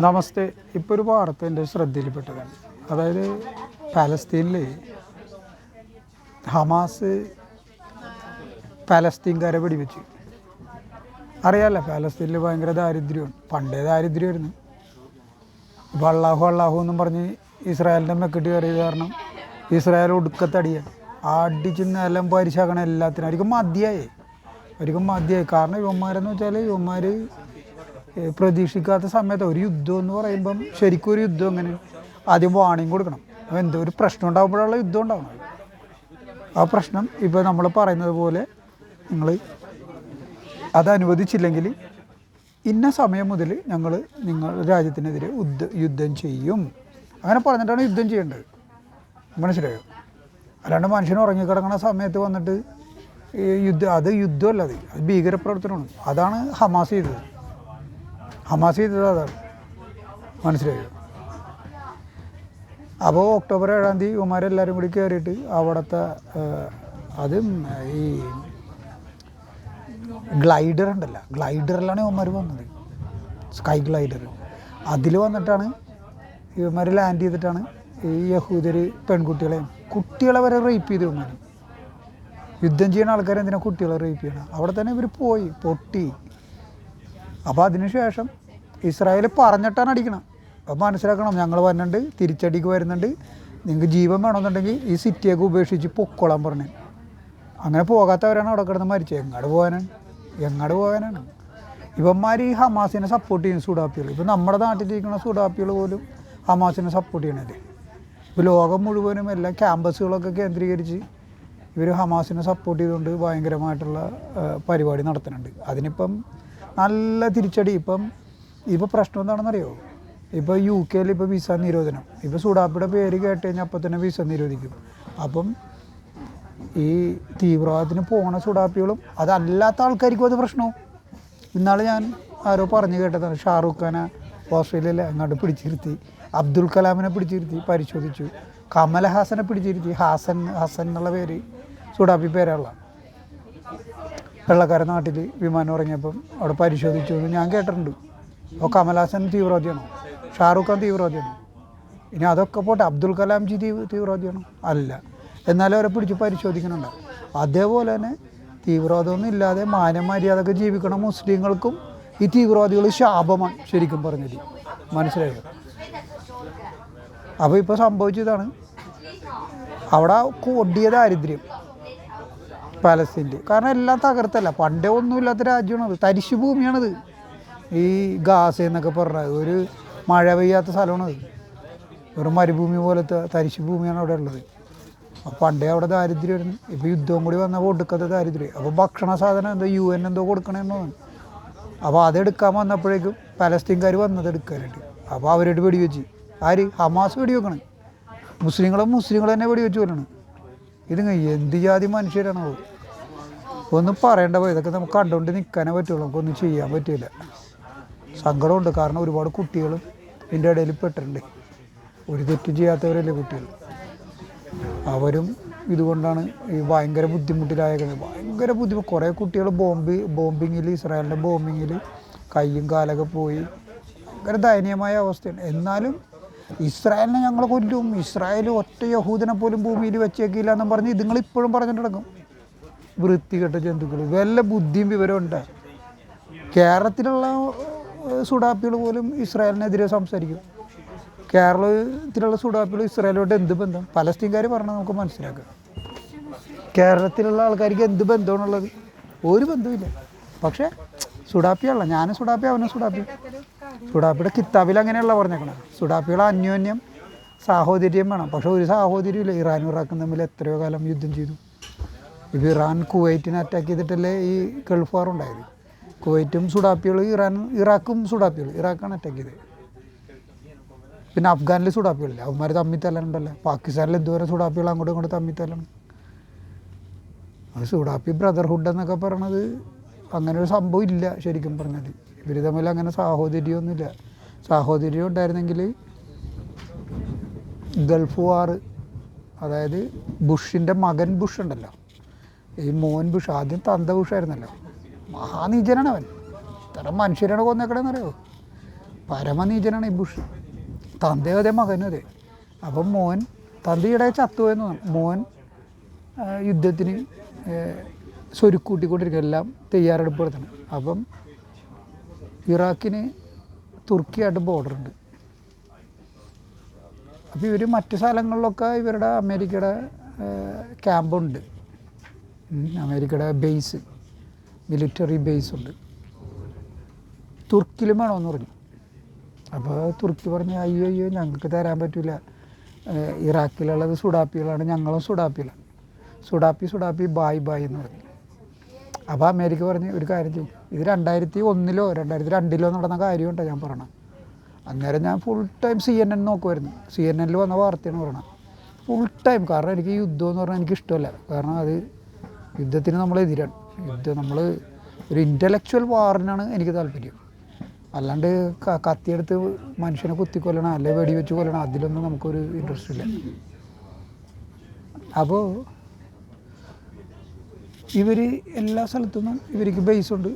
നമസ്തേ. ഇപ്പോൾ ഒരു വാർത്ത എന്റെ ശ്രദ്ധയിൽപ്പെട്ടതാണ്. അതായത് പാലസ്തീനിൽ ഹമാസ് പാലസ്തീൻകാരെ വെടിവെച്ചു. അറിയാമല്ല പാലസ്തീനിൽ ഭയങ്കര ദാരിദ്ര്യമാണ്. പണ്ടേ ദാരിദ്ര്യമായിരുന്നു. ഇപ്പോൾ അള്ളാഹു അള്ളാഹു എന്നും പറഞ്ഞ് ഇസ്രായേലിന്റെ മെക്കെട്ട് കയറിയത് കാരണം ഇസ്രായേൽ ഒടുക്കത്തടിയാണ്. അടിച്ച് നിലം പരിശാക്കണം എല്ലാത്തിനും. അവർക്ക് മതിയായി. അവർക്ക് മതിയായി. കാരണം യുവന്മാരെന്ന് വെച്ചാൽ യുവന്മാർ പ്രതീക്ഷിക്കാത്ത സമയത്ത് ഒരു യുദ്ധം എന്ന് പറയുമ്പം ശരിക്കും ഒരു യുദ്ധം അങ്ങനെ ആദ്യം വാണിംഗ് കൊടുക്കണം. അപ്പോൾ എന്തോ ഒരു പ്രശ്നം ഉണ്ടാകുമ്പോഴുള്ള യുദ്ധം ഉണ്ടാവണം ആ പ്രശ്നം ഇപ്പോൾ നമ്മൾ പറയുന്നത് പോലെ നിങ്ങൾ അത് അനുവദിച്ചില്ലെങ്കിൽ ഇന്ന സമയം മുതൽ ഞങ്ങൾ നിങ്ങൾ രാജ്യത്തിനെതിരെ യുദ്ധ യുദ്ധം ചെയ്യും. അങ്ങനെ പറഞ്ഞിട്ടാണ് യുദ്ധം ചെയ്യേണ്ടത്. മനസ്സിലായോ? അല്ലാണ്ട് മനുഷ്യൻ ഉറങ്ങിക്കിടക്കുന്ന സമയത്ത് വന്നിട്ട് യുദ്ധം അത് യുദ്ധമല്ല അത് ഭീകരപ്രവർത്തനമാണ്. അതാണ് ഹമാസ് ചെയ്തത്. ഹമാസ് മനസ്സിലായോ. അപ്പോൾ ഒക്ടോബർ ഏഴാം തീയതി ഇവന്മാരെല്ലാവരും കൂടി കയറിയിട്ട് അവിടുത്തെ അതും ഈ ഗ്ലൈഡർ ഉണ്ടല്ലോ. ഗ്ലൈഡറിലാണ് ഇവന്മാർ വന്നത്. Sky glider. അതിൽ വന്നിട്ടാണ് ഇവന്മാർ ലാൻഡ് ചെയ്തിട്ടാണ് ഈ യഹൂദർ പെൺകുട്ടികളെയും കുട്ടികളെ വരെ റേപ്പ് ചെയ്ത് ഇവന്മാർ. യുദ്ധം ചെയ്യുന്ന ആൾക്കാർ എന്തിനാ കുട്ടികളെ റേപ്പ് ചെയ്യണം? അവിടെ തന്നെ ഇവർ പോയി പൊട്ടി. അപ്പോൾ അതിനുശേഷം ഇസ്രായേൽ പറഞ്ഞിട്ടാണ് അടിക്കണം. അപ്പോൾ മനസ്സിലാക്കണം. ഞങ്ങൾ വരുന്നുണ്ട് തിരിച്ചടിക്ക് വരുന്നുണ്ട്. നിങ്ങൾക്ക് ജീവൻ വേണമെന്നുണ്ടെങ്കിൽ ഈ സിറ്റിയൊക്കെ ഉപേക്ഷിച്ച് പൊക്കോളാൻ പറഞ്ഞു. അങ്ങനെ പോകാത്തവരാണ് അവിടെ കിടന്ന് മരിച്ചത്. എങ്ങോട്ട് പോകാനാണ് എങ്ങോട്ട് പോകാനാണ് ഇവന്മാർ ഈ ഹമാസിനെ സപ്പോർട്ട് ചെയ്യുന്ന സുഡാപ്പികൾ ഇപ്പം നമ്മുടെ നാട്ടിലിരിക്കുന്ന സുഡാപ്പികൾ പോലും ഹമാസിനെ സപ്പോർട്ട് ചെയ്യണത്. ഇപ്പോൾ ലോകം മുഴുവനും എല്ലാ ക്യാമ്പസുകളൊക്കെ കേന്ദ്രീകരിച്ച് ഇവർ ഹമാസിനെ സപ്പോർട്ട് ചെയ്തുകൊണ്ട് ഭയങ്കരമായിട്ടുള്ള പരിപാടി നടത്തുന്നുണ്ട്. അതിനിപ്പം നല്ല തിരിച്ചടി. ഇപ്പം ഇപ്പോൾ പ്രശ്നം എന്താണെന്നറിയോ? ഇപ്പോൾ യു കെയിൽ ഇപ്പോൾ വിസ നിരോധനം. ഇപ്പോൾ സുഡാപ്പിയുടെ പേര് കേട്ട് കഴിഞ്ഞാൽ അപ്പോൾ തന്നെ വിസ നിരോധിക്കും. അപ്പം ഈ തീവ്രവാദത്തിന് പോണ സുഡാപ്പികളും അതല്ലാത്ത ആൾക്കാർക്കും അത് പ്രശ്നവും ഇന്നാൾ ഞാൻ ആരോ പറഞ്ഞു കേട്ടതാണ്. ഷാറൂഖ് ഖാനെ ഓസ്ട്രേലിയയിൽ അങ്ങോട്ട് പിടിച്ചിരുത്തി. അബ്ദുൽ കലാമിനെ പിടിച്ചിരുത്തി പരിശോധിച്ചു. കമൽ ഹാസനെ പിടിച്ചിരുത്തി. ഹാസൻ ഹസൻ എന്നുള്ള പേര് സുഡാപ്പി പേരുള്ള വെള്ളക്കാരൻ നാട്ടിൽ വിമാനം ഇറങ്ങിയപ്പം അവിടെ പരിശോധിച്ചു എന്ന് ഞാൻ കേട്ടിട്ടുണ്ട്. അപ്പോൾ കമൽഹാസൻ തീവ്രവാദിയാണോ? ഷാറുഖ് ഖാൻ തീവ്രവാദിയാണോ? ഇനി അതൊക്കെ പോട്ടെ അബ്ദുൽ കലാം ജി തീവ്ര തീവ്രവാദിയാണോ? അല്ല. എന്നാലും അവരെ പിടിച്ച് പരിശോധിക്കുന്നുണ്ട്. അതേപോലെ തന്നെ തീവ്രവാദമൊന്നും ഇല്ലാതെ മാനമര്യാദക്ക് ജീവിക്കണ മുസ്ലിങ്ങൾക്കും ഈ തീവ്രവാദികൾ ശാപമാണ് ശരിക്കും പറഞ്ഞത്. മനസ്സിലായോ? അപ്പോൾ ഇപ്പോൾ സംഭവിച്ചതാണ്. അവിടെ കൊടിയ ദാരിദ്ര്യം പാലസ്തീനിൽ കാരണം എല്ലാം തകർത്തല്ല. പണ്ടേ ഒന്നുമില്ലാത്ത രാജ്യമാണത്. തരിശു ഭൂമിയാണത് ഈ ഗാസ എന്നൊക്കെ പറഞ്ഞത് ഒരു മഴ പെയ്യാത്ത സ്ഥലമാണത് ഒരു മരുഭൂമി പോലത്തെ തരിശു ഭൂമിയാണ് അവിടെ ഉള്ളത്. അപ്പോൾ പണ്ടേ അവിടെ ദാരിദ്ര്യമായിരുന്നു. ഇപ്പോൾ യുദ്ധവും കൂടി വന്നപ്പോൾ ഒടുക്കത്തെ ദാരിദ്ര്യം. അപ്പോൾ ഭക്ഷണ സാധനം എന്തോ യു എൻ എന്തോ കൊടുക്കണമെന്നോ അപ്പോൾ അതെടുക്കാൻ വന്നപ്പോഴേക്കും പലസ്തീൻകാർ വന്നത് എടുക്കാനായിട്ട്. അപ്പോൾ അവരോട് വെടിവെച്ച്. ആര്? ഹമാസ് വെടിവെക്കണം. മുസ്ലിങ്ങളും മുസ്ലിങ്ങൾ തന്നെ വെടിവെച്ച് കൊല്ലണം. ഇത് എന്ത് ജാതി മനുഷ്യരാണോ ഒന്നും പറയേണ്ട പോയി. ഇതൊക്കെ നമുക്ക് കണ്ടുകൊണ്ട് നിൽക്കാനേ പറ്റുള്ളൂ. നമുക്കൊന്നും ചെയ്യാൻ പറ്റില്ല സങ്കടമുണ്ട്. കാരണം ഒരുപാട് കുട്ടികൾ ഇതിന്റെ ഇടയിൽ പെട്ടിട്ടുണ്ട് ഒരു തെറ്റും ചെയ്യാത്തവരല്ലേ കുട്ടികൾ അവരും ഇതുകൊണ്ടാണ് ഈ ഭയങ്കര ബുദ്ധിമുട്ടിലായത് ഭയങ്കര ബുദ്ധിമുട്ട് കുറേ കുട്ടികൾ ബോംബ് ബോംബിങ്ങിൽ ഇസ്രായേലിന്റെ ബോംബിങ്ങിൽ കയ്യും കാലൊക്കെ പോയി. ഭയങ്കര ദയനീയമായ അവസ്ഥയാണ്. എന്നാലും ഇസ്രായേലിനെ ഞങ്ങൾ കൊല്ലും. ഇസ്രായേൽ ഒറ്റ യഹൂദനെ പോലും ഭൂമിയിൽ വെച്ചേക്കില്ല എന്നും പറഞ്ഞ് ഇതുങ്ങൾ ഇപ്പോഴും പറഞ്ഞിട്ട് വൃത്തികെട്ട ജന്തുക്കൾ വല്ല ബുദ്ധിയും വിവരമുണ്ട് കേരളത്തിലുള്ള സുഡാപ്പികൾ പോലും ഇസ്രായേലിനെതിരെ സംസാരിക്കും. കേരളത്തിലുള്ള സുഡാപ്പികൾ ഇസ്രായേലോട്ട് എന്ത് ബന്ധം? പലസ്തീൻകാർ പറഞ്ഞാൽ നമുക്ക് മനസ്സിലാക്കാം. കേരളത്തിലുള്ള ആൾക്കാർക്ക് എന്ത് ബന്ധമാണുള്ളത്? ഒരു ബന്ധമില്ല പക്ഷേ സുഡാപ്പിയല്ല ഞാനും സുഡാപ്പി അവനും സുഡാപ്പി. സുഡാപ്പിയുടെ കിത്താബിൽ അങ്ങനെയുള്ള പറഞ്ഞേക്കണം സുഡാപ്പികളെ അന്യോന്യം സാഹോദര്യം വേണം. പക്ഷേ ഒരു സാഹോദര്യമില്ല ഇറാനും ഇറാഖും തമ്മിൽ എത്രയോ കാലം യുദ്ധം ചെയ്തു. ഇപ്പോൾ ഇറാൻ കുവൈറ്റിനെ അറ്റാക്ക് ചെയ്തിട്ടല്ലേ ഈ ഗൾഫ് വാർ ഉണ്ടായത്? കുവൈറ്റും സുഡാപ്പികൾ ഇറാൻ ഇറാഖും സുഡാപ്പികൾ ഇറാഖാണ് അറ്റാക്ക് ചെയ്തത്. പിന്നെ അഫ്ഗാനിൽ സുഡാപ്പികളില്ല. അവന്മാർ തമ്മിൽ തല്ലനുണ്ടല്ലോ പാകിസ്ഥാനിൽ എന്തുവരെ സുഡാപ്പികൾ അങ്ങോട്ടും ഇങ്ങോട്ടും തമ്മിൽ തല്ലണം അത് സുഡാപ്പി ബ്രദർഹുഡ് എന്നൊക്കെ പറയണത് അങ്ങനെ ഒരു സംഭവം ഇല്ല ശരിക്കും പറഞ്ഞത്. ഇവർ തമ്മിൽ അങ്ങനെ സാഹോദര്യമൊന്നുമില്ല. സാഹോദര്യം ഉണ്ടായിരുന്നെങ്കിൽ ഗൾഫ് വാർ അതായത് ബുഷിന്റെ മകൻ ബുഷ് ഉണ്ടല്ലോ. ഈ മോൻ ബുഷ് ആദ്യം തന്ത ബുഷ് ആയിരുന്നല്ലോ. മഹാനീചനാണ് അവൻ ഇത്ര മനുഷ്യരാണ് കൊന്നേക്കടെന്നറിയോ പരമനീചനാണ് ഈ ബുഷ്. തന്തേ അതേ മകനും അതെ. അപ്പം മോൻ തന്തയുടെ തോന്നുന്നു മോൻ യുദ്ധത്തിന് സ്വരുക്കൂട്ടിക്കൊണ്ടിരിക്കുക. എല്ലാം തയ്യാറെടുപ്പ് നടത്തണം. അപ്പം ഇറാഖിന് തുർക്കിയായിട്ട് ബോർഡർ ഉണ്ട് അപ്പോൾ ഇവർ മറ്റ് സ്ഥലങ്ങളിലൊക്കെ ഇവരുടെ അമേരിക്കയുടെ ക്യാമ്പുണ്ട്. അമേരിക്കയുടെ ബേസ് മിലിറ്ററി ബേസ് ഉണ്ട്. തുർക്കിലും വേണമെന്ന് പറഞ്ഞു. അപ്പോൾ തുർക്കി പറഞ്ഞു അയ്യോ അയ്യോ ഞങ്ങൾക്ക് തരാൻ പറ്റില്ല ഇറാഖിലുള്ളത് സുഡാപ്പികളാണ് ഞങ്ങളും സുഡാപ്പിയിലാണ് സുഡാപ്പി സുഡാപ്പി ബായ് ബായ് എന്ന് പറഞ്ഞു. അപ്പോൾ അമേരിക്ക പറഞ്ഞ് ഒരു കാര്യം ചെയ്യും. ഇത് രണ്ടായിരത്തി ഒന്നിലോ രണ്ടായിരത്തി രണ്ടിലോ നടന്ന കാര്യമുണ്ടോ ഞാൻ പറയണം. അന്നേരം ഞാൻ full time C N N നോക്കുമായിരുന്നു C N എന്നിൽ വന്ന വാർത്തയാണ് പറയണത് ഫുൾ ടൈം കാരണം എനിക്ക് യുദ്ധം എന്ന് പറഞ്ഞാൽ എനിക്ക് ഇഷ്ടമല്ല. കാരണം അത് യുദ്ധത്തിന് നമ്മൾ യുദ്ധം നമ്മൾ ഒരു ഇന്റലക്ച്വൽ വാറിനാണ് എനിക്ക് താല്പര്യം. അല്ലാണ്ട് കത്തിയെടുത്ത് മനുഷ്യനെ കുത്തിക്കൊല്ലണം അല്ലെ വെടിവെച്ച് കൊല്ലണം അതിലൊന്നും നമുക്കൊരു ഇൻട്രസ്റ്റ് ഇല്ല. അപ്പോൾ ഇവർ എല്ലാ സ്ഥലത്തും ഇവർക്ക് ബേസ് ഉണ്ട്.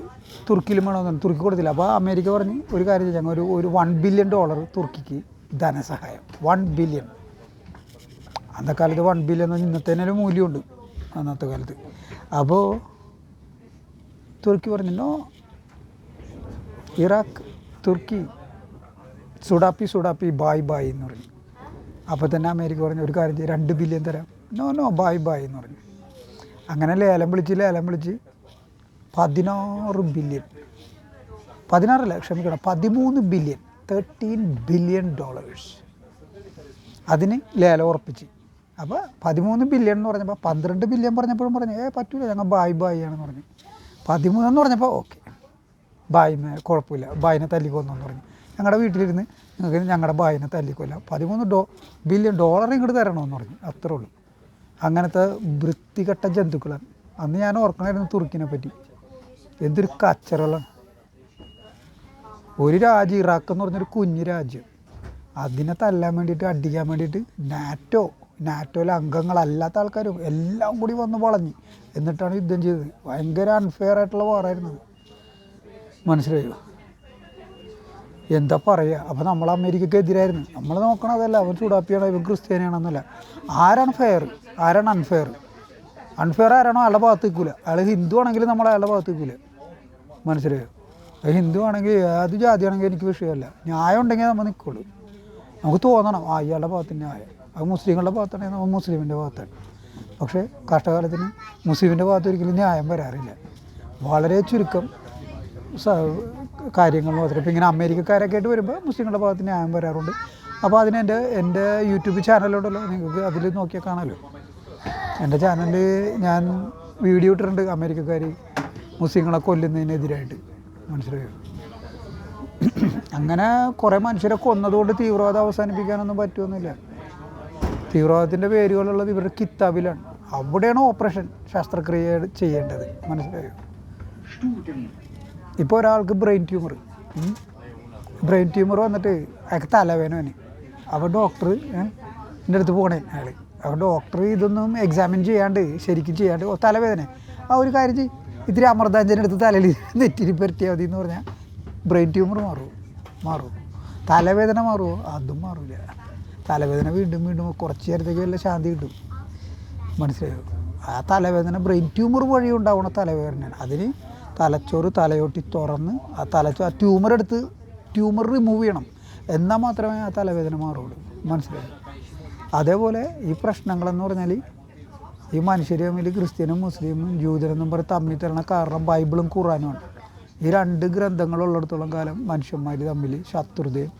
തുർക്കിയിലും വേണമെന്നാണ് തുർക്കി കൊടുത്തില്ല. അപ്പോൾ അമേരിക്ക പറഞ്ഞ് ഒരു കാര്യം ചെയ്യാം. ഒരു ഒരു വൺ ബില്യൺ ഡോളർ തുർക്കിക്ക് ധനസഹായം. വൺ ബില്യൺ അന്നത്തെ കാലത്ത് വൺ ബില്യൺ എന്ന് പറഞ്ഞാൽ ഇന്നത്തെ തന്നെ ഒരു മൂല്യമുണ്ട്. അന്നത്തെ കാലത്ത്. അപ്പോൾ തുർക്കി പറഞ്ഞു നോ ഇറാഖ് തുർക്കി സുഡാപ്പി സുഡാപ്പി ബായ് ബായ് എന്ന് പറഞ്ഞു. അപ്പോൾ തന്നെ അമേരിക്ക പറഞ്ഞു ഒരു കാര്യം ചെയ്യും രണ്ട് ബില്യൺ തരാം. നോ നോ ബായ് ബായ് എന്ന് പറഞ്ഞു. അങ്ങനെ ലേലം വിളിച്ച് ലേലം വിളിച്ച് പതിനാറ് ബില്യൺ. പതിനാറല്ല ക്ഷമിക്കണം പതിമൂന്ന് ബില്യൺ. Thirteen billion dollars. അതിന് ലേലം ഉറപ്പിച്ച്. അപ്പോൾ പതിമൂന്ന് ബില്യൺ എന്ന് പറഞ്ഞപ്പോൾ പന്ത്രണ്ട് ബില്യൺ പറഞ്ഞപ്പോഴും പറഞ്ഞു ഏ പറ്റൂല ഞങ്ങൾ ബായ് ബായ് ആണെന്ന് പറഞ്ഞു. പതിമൂന്നെന്ന് പറഞ്ഞപ്പോൾ ഓക്കെ. ബായ് മേ കുഴപ്പമില്ല. ബായിനെ തല്ലിക്കൊന്നെന്ന് പറഞ്ഞു. ഞങ്ങളുടെ വീട്ടിലിരുന്ന് നിങ്ങൾക്ക് ഞങ്ങളുടെ ബായിനെ തല്ലിക്കൊല്ലാം. പതിമൂന്ന് ഡോ ബില്യൺ ഡോളർ ഇങ്ങോട്ട് തരണമെന്ന് പറഞ്ഞു. അത്രേ ഉള്ളൂ. അങ്ങനത്തെ വൃത്തികെട്ട ജന്തുക്കളാണ്. അന്ന് ഞാൻ ഓർക്കണമായിരുന്നു തുർക്കിനെ പറ്റി. എന്തൊരു കച്ചറകളാണ്. ഒരു രാജ്യം ഇറാഖ് എന്ന് പറഞ്ഞൊരു കുഞ്ഞു രാജ്യം. അതിനെ തല്ലാൻ വേണ്ടിയിട്ട് അടിക്കാൻ വേണ്ടിയിട്ട് നാറ്റോ നാറ്റോയിലെ അംഗങ്ങളല്ലാത്ത ആൾക്കാരും എല്ലാം കൂടി വന്ന് വളഞ്ഞ്. എന്നിട്ടാണ് യുദ്ധം ചെയ്തത്. ഭയങ്കര അൺഫെയർ ആയിട്ടുള്ള വാറായിരുന്നു. മനസ്സിലായോ? എന്താ പറയുക അപ്പോൾ നമ്മൾ അമേരിക്കയ്ക്ക് എതിരായിരുന്നു. നമ്മൾ നോക്കണം അതല്ല അവൻ ചൂടാപ്പിയാണ് ഇവൻ ക്രിസ്ത്യാനിയാണെന്നല്ല. ആരാണ് ഫെയർ ആരാണ് അൺഫെയർ അൺഫെയർ ആരാണോ അയാളുടെ ഭാഗത്ത് നിൽക്കില്ല അയാൾ ഹിന്ദു ആണെങ്കിൽ നമ്മൾ അയാളുടെ ഭാഗത്ത് നിൽക്കില്ല മനസ്സിലായോ? ഹിന്ദു ആണെങ്കിൽ ഏത് ജാതിയാണെങ്കിൽ എനിക്ക് വിഷയമല്ല. ന്യായം ഉണ്ടെങ്കിൽ നമ്മൾ നിൽക്കുള്ളൂ. നമുക്ക് തോന്നണം ആ ഇയാളുടെ ഭാഗത്ത് ന്യായം. അത് മുസ്ലിങ്ങളുടെ ഭാഗത്താണ് നമ്മൾ മുസ്ലിമിന്റെ ഭാഗത്താണ്. പക്ഷേ കഷ്ടകാലത്തിന് മുസ്ലിമിന്റെ ഭാഗത്ത് ഒരിക്കലും ന്യായം വരാറില്ല. വളരെ ചുരുക്കം കാര്യങ്ങൾ മാത്രം. ഇപ്പം ഇങ്ങനെ അമേരിക്കക്കാരൊക്കെ ആയിട്ട് വരുമ്പോൾ മുസ്ലിങ്ങളുടെ ഭാഗത്ത് ന്യായം വരാറുണ്ട്. അപ്പോൾ അതിന് എന്റെ എന്റെ യൂട്യൂബ് ചാനലുണ്ടല്ലോ നിങ്ങൾക്ക് അതിൽ നോക്കിയാൽ കാണാമല്ലോ. എന്റെ ചാനലിൽ ഞാൻ വീഡിയോ ഇട്ടിട്ടുണ്ട് അമേരിക്കക്കാർ മുസ്ലിങ്ങളെ കൊല്ലുന്നതിനെതിരായിട്ട്. മനസ്സിലായോ? അങ്ങനെ കുറേ മനുഷ്യരെ കൊന്നതുകൊണ്ട് തീവ്രവാദം അവസാനിപ്പിക്കാനൊന്നും പറ്റുമൊന്നുമില്ല തീവ്രവാദത്തിന്റെ പേരുകളുള്ളത് ഇവരുടെ കിത്താബിലാണ് അവിടെയാണ് ഓപ്പറേഷൻ ശസ്ത്രക്രിയ ചെയ്യേണ്ടത്. മനസ്സിലായോ? ഇപ്പോൾ ഒരാൾക്ക് ബ്രെയിൻ ട്യൂമർ. ബ്രെയിൻ ട്യൂമർ വന്നിട്ട് അയാൾക്ക് തലവേദന അപ്പോൾ ഡോക്ടർ എന്റെ അടുത്ത് പോകണേ അയാൾ. അപ്പോൾ ഡോക്ടർ ഇതൊന്നും എക്സാമിൻ ചെയ്യാണ്ട് ശരിക്കും ചെയ്യാണ്ട് ഓ തലവേദന. ആ ഒരു കാര്യം ചെയ്യും. ഇത്തിരി അമൃതാഞ്ജന എടുത്ത് തലയിൽ നെറ്റിരി പരത്തിയാൽ മതി എന്ന് പറഞ്ഞാൽ ബ്രെയിൻ ട്യൂമർ മാറുമോ മാറുമോ തലവേദന മാറുമോ? അതും മാറില്ല തലവേദന വീണ്ടും വീണ്ടും കുറച്ച് നേരത്തേക്ക് വല്ല ശാന്തി കിട്ടും. മനസ്സിലായോ? ആ തലവേദന ബ്രെയിൻ ട്യൂമർ വഴി ഉണ്ടാവുന്ന തലവേദനയാണ്. അതിന് തലച്ചോറ് തലയോട്ടി തുറന്ന് ആ തലച്ചോ ആ ട്യൂമർ എടുത്ത് ട്യൂമർ റിമൂവ് ചെയ്യണം. എന്നാൽ മാത്രമേ ആ തലവേദന മാറുള്ളൂ. മനസ്സിലായോ? അതേപോലെ ഈ പ്രശ്നങ്ങളെന്ന് പറഞ്ഞാൽ ഈ മനുഷ്യർ തമ്മിൽ ക്രിസ്ത്യനും മുസ്ലിമും ജൂതനെന്നും പറഞ്ഞ് തമ്മിൽ തരണ കാരണം ബൈബിളും ഖുറാനുമാണ് ഈ രണ്ട് ഗ്രന്ഥങ്ങളുള്ളിടത്തോളം കാലം മനുഷ്യന്മാർ തമ്മിൽ ശത്രുതയും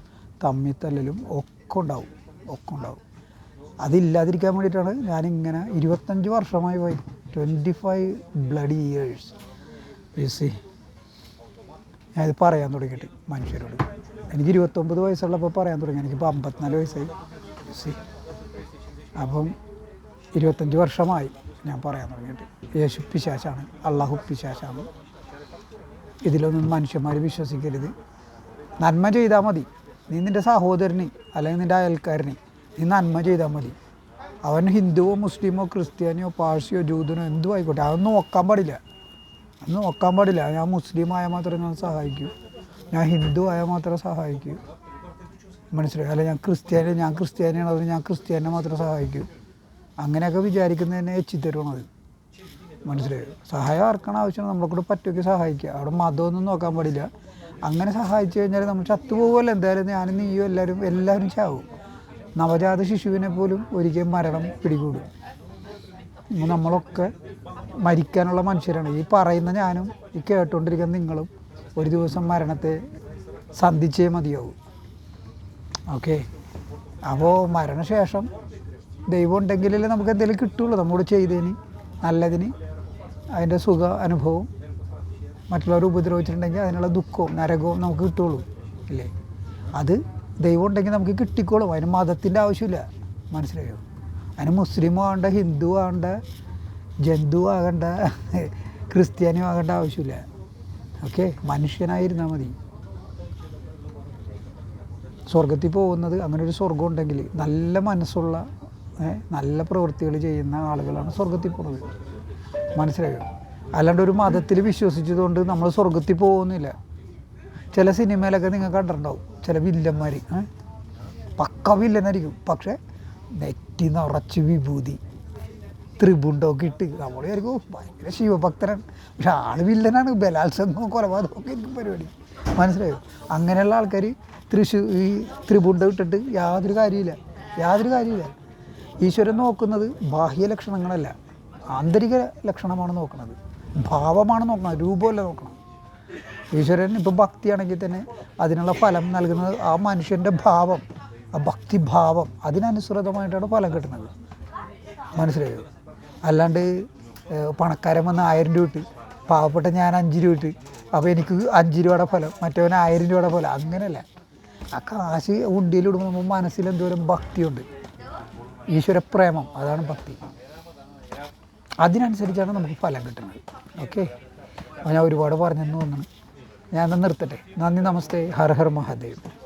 തമ്മിൽ തല്ലലും ഒക്കെ ഉണ്ടാവും. ഒക്കെ ഉണ്ടാവും അതില്ലാതിരിക്കാൻ വേണ്ടിയിട്ടാണ് ഞാനിങ്ങനെ ഇരുപത്തഞ്ച് വർഷമായി പോയി. ട്വന്റി ഫൈവ് ബ്ലഡ് ഇയേഴ്സ് സി ഞാനിത് പറയാൻ തുടങ്ങിയിട്ട് മനുഷ്യരോട്. എനിക്ക് ഇരുപത്തൊമ്പത് വയസ്സുള്ളപ്പോൾ പറയാൻ തുടങ്ങി. എനിക്കിപ്പോൾ അമ്പത്തിനാല് വയസ്സായി. സി അപ്പം ഇരുപത്തഞ്ച് വർഷമായി ഞാൻ പറയാൻ തുടങ്ങിയിട്ട്. യേശു പിശാശാണ് അള്ളാഹു പിശാശാണ് ഇതിലൊന്നും മനുഷ്യന്മാർ വിശ്വസിക്കരുത്. നന്മ ചെയ്താൽ മതി. നീ നിന്റെ സഹോദരന് അല്ലെങ്കിൽ നിന്റെ അയൽക്കാരന് നീ നന്മ ചെയ്താൽ മതി. അവൻ ഹിന്ദുവോ മുസ്ലിമോ ക്രിസ്ത്യാനിയോ പാഴ്സിയോ ജൂതനോ എന്തും ആയിക്കോട്ടെ. അതൊന്നും നോക്കാൻ പാടില്ല. അതൊന്നും നോക്കാൻ പാടില്ല. ഞാൻ മുസ്ലിം ആയാൽ മാത്രമേ ഞാൻ സഹായിക്കൂ. ഞാൻ ഹിന്ദു ആയാൽ മാത്രമേ സഹായിക്കൂ. മനസ്സിലായി? അല്ല ഞാൻ ക്രിസ്ത്യാനി ഞാൻ ക്രിസ്ത്യാനിയാണ്. അതിന് ഞാൻ ക്രിസ്ത്യാനിനെ മാത്രമേ സഹായിക്കൂ. അങ്ങനെയൊക്കെ വിചാരിക്കുന്നതന്നെ എച്ചിത്തരുവാണത് മനസ്സിലായി? സഹായം ആർക്കാണ് ആവശ്യം നമ്മളെ കൂടെ പറ്റുമെങ്കിൽ സഹായിക്കുക അവിടെ മതമൊന്നും നോക്കാൻ പാടില്ല. അങ്ങനെ സഹായിച്ചു കഴിഞ്ഞാൽ നമ്മൾ ചത്തുപോകുമല്ലോ. എന്തായാലും ഞാനും നീയും എല്ലാവരും എല്ലാവരും ചാവും. നവജാത ശിശുവിനെ പോലും ഒരിക്കലും മരണം പിടികൂടും. നമ്മളൊക്കെ മരിക്കാനുള്ള മനുഷ്യരാണ്. ഈ പറയുന്ന ഞാനും ഈ കേട്ടുകൊണ്ടിരിക്കുന്ന നിങ്ങളും ഒരു ദിവസം മരണത്തെ സന്ധിച്ചേ മതിയാവും. ഓക്കെ? അപ്പോൾ മരണശേഷം ദൈവം ഉണ്ടെങ്കിലല്ലേ നമുക്ക് എന്തെങ്കിലും കിട്ടുള്ളൂ. നമ്മോട് ചെയ്തതിന് നല്ലതിന് അതിന്റെ സുഖ അനുഭവവും മറ്റുള്ളവർ ഉപദ്രവിച്ചിട്ടുണ്ടെങ്കിൽ അതിനുള്ള ദുഃഖവും നരകവും നമുക്ക് കിട്ടുള്ളൂ അല്ലേ അത് ദൈവം ഉണ്ടെങ്കിൽ നമുക്ക് കിട്ടിക്കോളും. അതിന് മതത്തിന്റെ ആവശ്യമില്ല. മനസ്സിലായോ? അതിന് മുസ്ലിം ആകണ്ട ഹിന്ദു ആകണ്ട ജന്തു ആകണ്ട ക്രിസ്ത്യാനിയും ആകേണ്ട ആവശ്യമില്ല. ഓക്കെ? മനുഷ്യനായിരുന്നാൽ മതി. സ്വർഗത്തിൽ പോകുന്നത് അങ്ങനെ ഒരു സ്വർഗം ഉണ്ടെങ്കിൽ നല്ല മനസ്സുള്ള നല്ല പ്രവൃത്തികൾ ചെയ്യുന്ന ആളുകളാണ് സ്വർഗത്തിൽ പോകുന്നത്. മനസ്സിലായോ? അല്ലാണ്ട് ഒരു മതത്തിൽ വിശ്വസിച്ചതുകൊണ്ട് നമ്മൾ സ്വർഗത്തിൽ പോകുന്നില്ല. ചില സിനിമയിലൊക്കെ നിങ്ങൾ കണ്ടിട്ടുണ്ടാവും. ചില വില്ലന്മാർ? പക്ക വില്ലനായിരിക്കും. പക്ഷേ നെറ്റി നിറച്ച് വിഭൂതി. ത്രിപുണ്ടൊക്കെ ഇട്ട്. നമ്മൾ വിചാരിക്കും "ഓ, ഭയങ്കര ശിവഭക്തനാണ്. പക്ഷെ ആൾ വില്ലനാണ്. ബലാത്സംഗവും കൊലപാതകമൊക്കെ എനിക്ക് പരിപാടി. മനസ്സിലായോ? അങ്ങനെയുള്ള ആൾക്കാർ തൃശ്ശൂർ ഈ ത്രിപുണ്ട ഇട്ടിട്ട് യാതൊരു കാര്യമില്ല യാതൊരു കാര്യമില്ല ഈശ്വരൻ നോക്കുന്നത് ബാഹ്യ ലക്ഷണങ്ങളല്ല. ആന്തരിക ലക്ഷണമാണ് നോക്കുന്നത്. ഭാവമാണ് നോക്കണം രൂപമല്ല നോക്കണം. ഈശ്വരൻ ഇപ്പം ഭക്തിയാണെങ്കിൽ തന്നെ അതിനുള്ള ഫലം നൽകുന്നത് ആ മനുഷ്യന്റെ ഭാവം ആ ഭക്തിഭാവം അതിനനുസൃതമായിട്ടാണ് ഫലം കിട്ടുന്നത്. മനസ്സിലായോ? അല്ലാണ്ട് പണക്കാരൻ വന്ന് ആയിരം രൂപ ഇട്ട് പാവപ്പെട്ട ഞാൻ അഞ്ച് രൂപ ഇട്ട് അപ്പോൾ എനിക്ക് അഞ്ച് രൂപയുടെ ഫലം മറ്റവൻ ആയിരം രൂപയുടെ ഫലം അങ്ങനെയല്ല. ആ കാശ് ഉണ്ടിയിലിടുമ്പോൾ നമ്മൾ മനസ്സിൽ എന്തോരം ഭക്തിയുണ്ട്. ഈശ്വര പ്രേമം അതാണ് ഭക്തി. അതിനനുസരിച്ചാണ് നമുക്ക് ഫലം കിട്ടുന്നത്. ഓക്കെ ഞാൻ ഒരുപാട് പറഞ്ഞെന്ന് തോന്നുന്നു. ഞാൻ എന്നാൽ നിർത്തട്ടെ. നന്ദി നമസ്തേ. ഹർ ഹർ മഹാദേവ്.